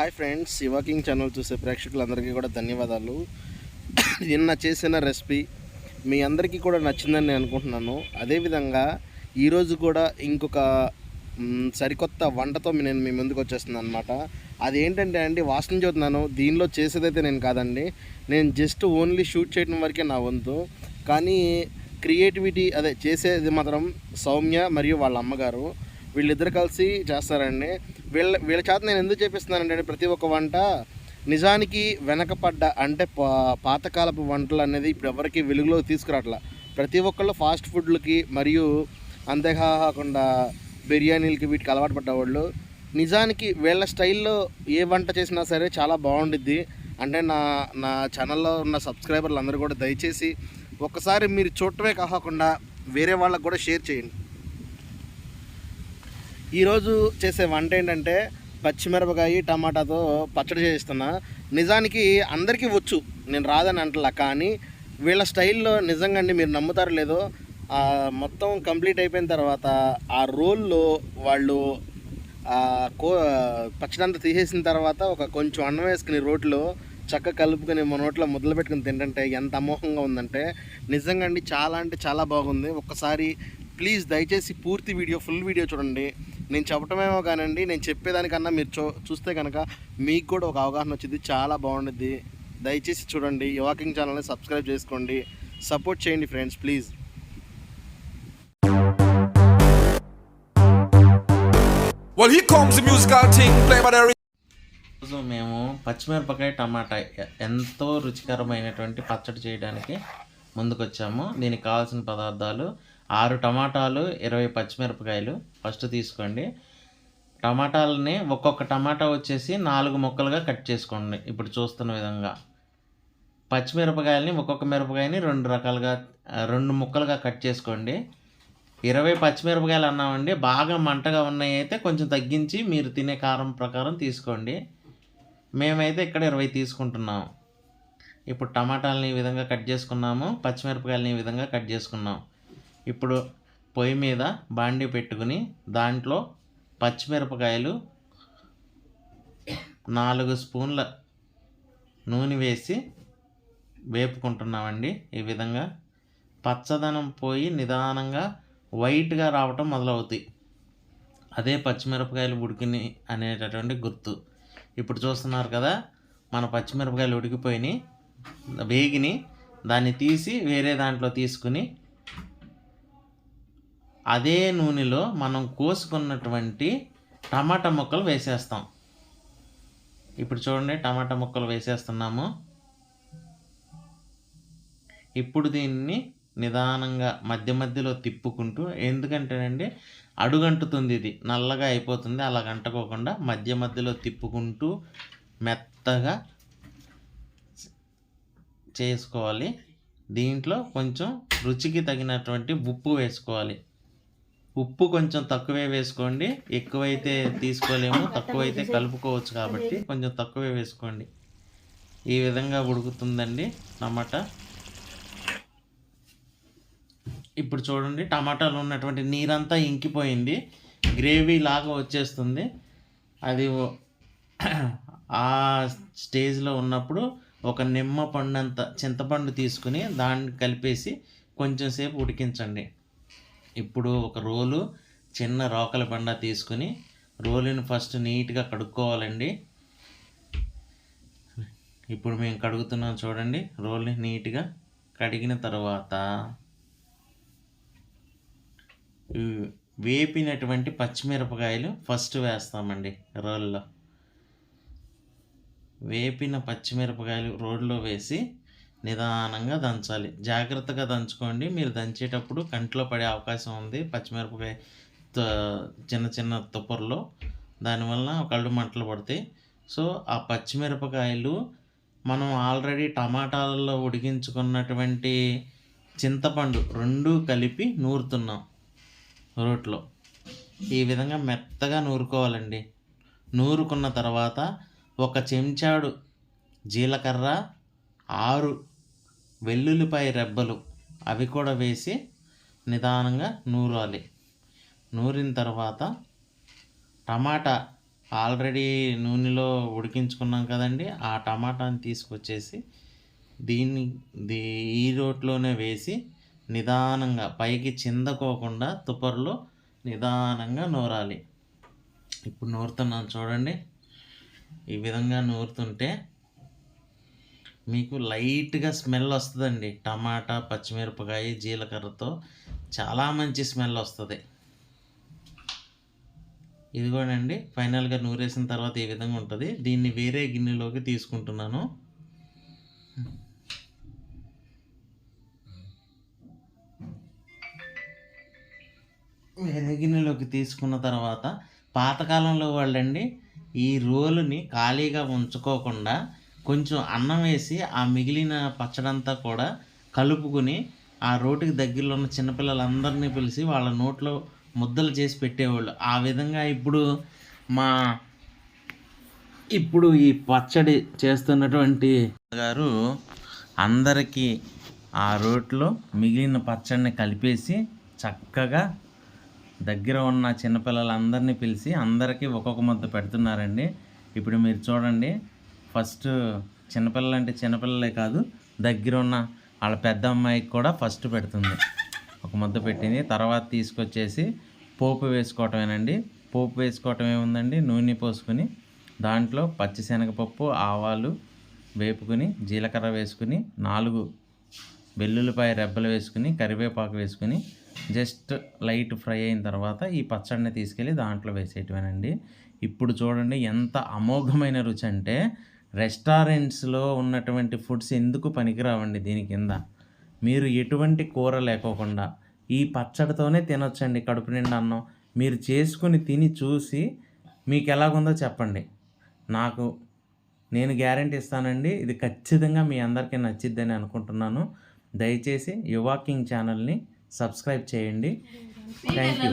Hi friends శివాకింగ్ channel చూసే ప్రేక్షకులందరికీ కూడా ధన్యవాదాలు. నిన్న చేసిన రెసిపీ మీ అందరికీ కూడా నచ్చిందని నేను అనుకుంటున్నాను. అదేవిధంగా ఈరోజు కూడా ఇంకొక సరికొత్త వంటతో నేను మీ ముందుకు వచ్చేస్తున్నాను అనమాట అదేంటంటే అండి వాసన చూస్తున్నాను. దీనిలో చేసేదైతే నేను కాదండి. నేను జస్ట్ ఓన్లీ షూట్ చేయడం వరకే నా వంతు. కానీ క్రియేటివిటీ అదే చేసేది మాత్రం సౌమ్య మరియు వాళ్ళ అమ్మగారు. వీళ్ళిద్దరు కలిసి చేస్తారండి. వీళ్ళ వీళ్ళ చేత నేను ఎందుకు చేపిస్తున్నానంటే ప్రతి ఒక్క వంట నిజానికి వెనకపడ్డ అంటే పా పాతకాలపు వంటలు అనేది ఇప్పుడు ఎవరికి వెలుగులో తీసుకురావట్లా. ప్రతి ఒక్కళ్ళు ఫాస్ట్ ఫుడ్లకి మరియు అంతేకాకుండా బిర్యానీలకి వీటికి అలవాటు పడ్డవాళ్ళు. నిజానికి వీళ్ళ స్టైల్లో ఏ వంట చేసినా సరే చాలా బాగుండిద్ది. అంటే నా నా ఛానల్లో ఉన్న సబ్స్క్రైబర్లు అందరూ కూడా దయచేసి ఒక్కసారి మీరు చూడటమే కాకుండా వేరే వాళ్ళకు కూడా షేర్ చేయండి. ఈరోజు చేసే వంట ఏంటంటే పచ్చిమిరపకాయ టమాటాతో పచ్చడి చేస్తున్నా. నిజానికి అందరికీ వచ్చు. నేను రాదని అంటలా కానీ వీళ్ళ స్టైల్లో నిజంగా అండి మీరు నమ్ముతారో లేదో మొత్తం కంప్లీట్ అయిపోయిన తర్వాత ఆ రోల్లో వాళ్ళు కో పచ్చడి అంతా తీసేసిన తర్వాత ఒక కొంచెం అన్నం వేసుకుని రోట్లో చక్కగా కలుపుకొని మన నోట్లో మొదలు పెట్టుకుని తింటుంటే ఎంత అమోహంగా ఉందంటే నిజంగా అండి చాలా అంటే చాలా బాగుంది. ఒక్కసారి ప్లీజ్ దయచేసి పూర్తి వీడియో ఫుల్ వీడియో చూడండి. నేను చెప్పటమేమో కానండి నేను చెప్పేదానికన్నా మీరు చూ చూస్తే కనుక మీకు కూడా ఒక అవగాహన వచ్చింది చాలా బాగుంటుంది దయచేసి చూడండి వాకింగ్ ఛానల్ని సబ్స్క్రైబ్ చేసుకోండి సపోర్ట్ చేయండి friends please. Well, here comes the musical thing played by the రోజు మేము పచ్చిమిరపకాయ టమాటా ఎంతో రుచికరమైనటువంటి పచ్చడి చేయడానికి ముందుకొచ్చాము. దీనికి కావాల్సిన పదార్థాలు ఆరు టమాటాలు ఇరవై పచ్చిమిరపకాయలు. ఫస్ట్ తీసుకోండి. టమాటాలని ఒక్కొక్క టమాటా వచ్చేసి నాలుగు ముక్కలుగా కట్ చేసుకోండి. ఇప్పుడు చూస్తున్న విధంగా. పచ్చిమిరపకాయలని ఒక్కొక్క మిరపకాయని రెండు రకాలుగా రెండు ముక్కలుగా కట్ చేసుకోండి. ఇరవై పచ్చిమిరపకాయలు అన్నామండి. బాగా మంటగా ఉన్నాయి అయితే కొంచెం తగ్గించి మీరు తినే కారం ప్రకారం తీసుకోండి. మేమైతే ఇక్కడ ఇరవై తీసుకుంటున్నాం. ఇప్పుడు టమాటాలని ఈ విధంగా కట్ చేసుకున్నాము. పచ్చిమిరపకాయలని ఈ విధంగా కట్ చేసుకున్నాం. ఇప్పుడు పొయ్యి మీద బాండి పెట్టుకుని దాంట్లో పచ్చిమిరపకాయలు నాలుగు స్పూన్ల నూనె వేసి వేపుకుంటున్నామండి. ఈ విధంగా పచ్చదనం పోయి నిదానంగా వైట్గా రావటం మొదలవుతాయి. అదే పచ్చిమిరపకాయలు ఉడికిని అనేటటువంటి గుర్తు. ఇప్పుడు చూస్తున్నారు కదా మన పచ్చిమిరపకాయలు ఉడికిపోయినాయి వేగిని దాన్ని తీసి వేరే దాంట్లో తీసుకుని అదే నూనెలో మనం కోసుకున్నటువంటి టమాటా ముక్కలు వేసేస్తాం. ఇప్పుడు చూడండి టమాటా ముక్కలు వేసేస్తున్నాము. ఇప్పుడు దీన్ని నిదానంగా మధ్య మధ్యలో తిప్పుకుంటూ ఎందుకంటేనండి అడుగంటుతుంది ఇది. నల్లగా అయిపోతుంది అలా అంటుకోకుండా మధ్య మధ్యలో తిప్పుకుంటూ మెత్తగా చేసుకోవాలి. దీంట్లో కొంచెం రుచికి తగినటువంటి ఉప్పు వేసుకోవాలి. ఉప్పు కొంచెం తక్కువే వేసుకోండి. ఎక్కువైతే తీసుకోలేము. తక్కువైతే కలుపుకోవచ్చు కాబట్టి కొంచెం తక్కువే వేసుకోండి. ఈ విధంగా ఉడుకుతుందండి టమాటా. ఇప్పుడు చూడండి టమాటాలు ఉన్నటువంటి నీరంతా ఇంకిపోయింది. గ్రేవీ లాగా వచ్చేస్తుంది. అది ఆ స్టేజ్లో ఉన్నప్పుడు ఒక నిమ్మ పండంత చింతపండు తీసుకుని దాన్ని కలిపేసి కొంచెం సేపు ఉడికించండి. ఇప్పుడు ఒక రోలు చిన్న రోకల బండ తీసుకుని రోలుని ఫస్ట్ నీట్గా కడుక్కోవాలండి. ఇప్పుడు మేము కడుగుతున్నాం చూడండి రోల్ని నీట్గా కడిగిన తర్వాత వేపినటువంటి పచ్చిమిరపకాయలు ఫస్ట్ వేస్తామండి రోల్లో. వేపిన పచ్చిమిరపకాయలు రోడ్లో వేసి నిదానంగా దంచాలి. జాగ్రత్తగా దంచుకోండి. మీరు దంచేటప్పుడు కంట్లో పడే అవకాశం ఉంది. పచ్చిమిరపకాయ చిన్న చిన్న తుప్పర్లో. దానివల్ల కళ్ళు మంటలు పడతాయి. సో ఆ పచ్చిమిరపకాయలు మనం ఆల్రెడీ టమాటాలలో ఉడికించుకున్నటువంటి చింతపండు రెండు కలిపి నూరుతున్నాం రోట్లో. ఈ విధంగా మెత్తగా నూరుకోవాలండి. నూరుకున్న తర్వాత ఒక చెంచాడు జీలకర్ర ఆరు వెల్లుల్లిపాయ రెబ్బలు అవి కూడా వేసి నిదానంగా నూరాలి. నూరిన తర్వాత టమాటా ఆల్రెడీ నూనెలో ఉడికించుకున్నాం కదండి ఆ టమాటాని తీసుకొచ్చేసి దీన్ని దీ ఈ రోట్లోనే వేసి నిదానంగా పైకి చిందకోకుండా తుపర్లో నిదానంగా నూరాలి. ఇప్పుడు నూరుతున్నాను చూడండి. ఈ విధంగా నూరుతుంటే మీకు లైట్గా స్మెల్ వస్తుందండి. టమాటా పచ్చిమిరపకాయ జీలకర్రతో చాలా మంచి స్మెల్ వస్తుంది. ఇదిగోనండి ఫైనల్గా నూరేసిన తర్వాత ఈ విధంగా ఉంటుంది. దీన్ని వేరే గిన్నెలోకి తీసుకుంటున్నాను. వేరే గిన్నెలోకి తీసుకున్న తర్వాత పాతకాలంలో వాళ్ళండి ఈ రోలుని ఖాళీగా ఉంచుకోకుండా కొంచెం అన్నం వేసి ఆ మిగిలిన పచ్చడంతా కూడా కలుపుకుని ఆ రోటికి దగ్గరలో ఉన్న చిన్నపిల్లలందరినీ పిలిచి వాళ్ళ నోట్లో ముద్దలు చేసి పెట్టేవాళ్ళు. ఆ విధంగా ఇప్పుడు మా ఇప్పుడు ఈ పచ్చడి చేస్తున్నటువంటి గారు అందరికీ ఆ రోట్లో మిగిలిన పచ్చడిని కలిపేసి చక్కగా దగ్గర ఉన్న చిన్నపిల్లలందరినీ పిలిచి అందరికీ ఒక్కొక్క ముద్ద పెడుతున్నారండి. ఇప్పుడు మీరు చూడండి ఫస్ట్ చిన్నపిల్లలు అంటే చిన్నపిల్లలే కాదు దగ్గర ఉన్న వాళ్ళ పెద్ద అమ్మాయికి కూడా ఫస్ట్ పెడుతుంది. ఒక ముద్ద పెట్టింది. తర్వాత తీసుకొచ్చేసి పోపు వేసుకోవటమేనండి. పోపు వేసుకోవటం ఏముందండి? నూనె పోసుకొని దాంట్లో పచ్చిశనగపప్పు ఆవాలు వేపుకుని జీలకర్ర వేసుకుని నాలుగు వెల్లుల్లిపాయ రెబ్బలు వేసుకుని కరివేపాకు వేసుకుని జస్ట్ లైట్ ఫ్రై అయిన తర్వాత ఈ పచ్చడిని తీసుకెళ్ళి దాంట్లో వేసేయటమేనండి. ఇప్పుడు చూడండి ఎంత అమోఘమైన రుచి అంటే రెస్టారెంట్స్లో ఉన్నటువంటి ఫుడ్స్ ఎందుకు పనికిరావండి దీని కింద? మీరు ఎటువంటి కూర లేకోకుండా ఈ పచ్చడితోనే తినొచ్చండి కడుపు నిండా అన్నం. మీరు చేసుకుని తిని చూసి మీకు ఎలాగుందో చెప్పండి. నాకు నేను గ్యారంటీ ఇస్తానండి ఇది ఖచ్చితంగా మీ అందరికీ నచ్చిద్దని అనుకుంటున్నాను. దయచేసి యువా కింగ్ ఛానల్ని సబ్స్క్రైబ్ చేయండి. Thank you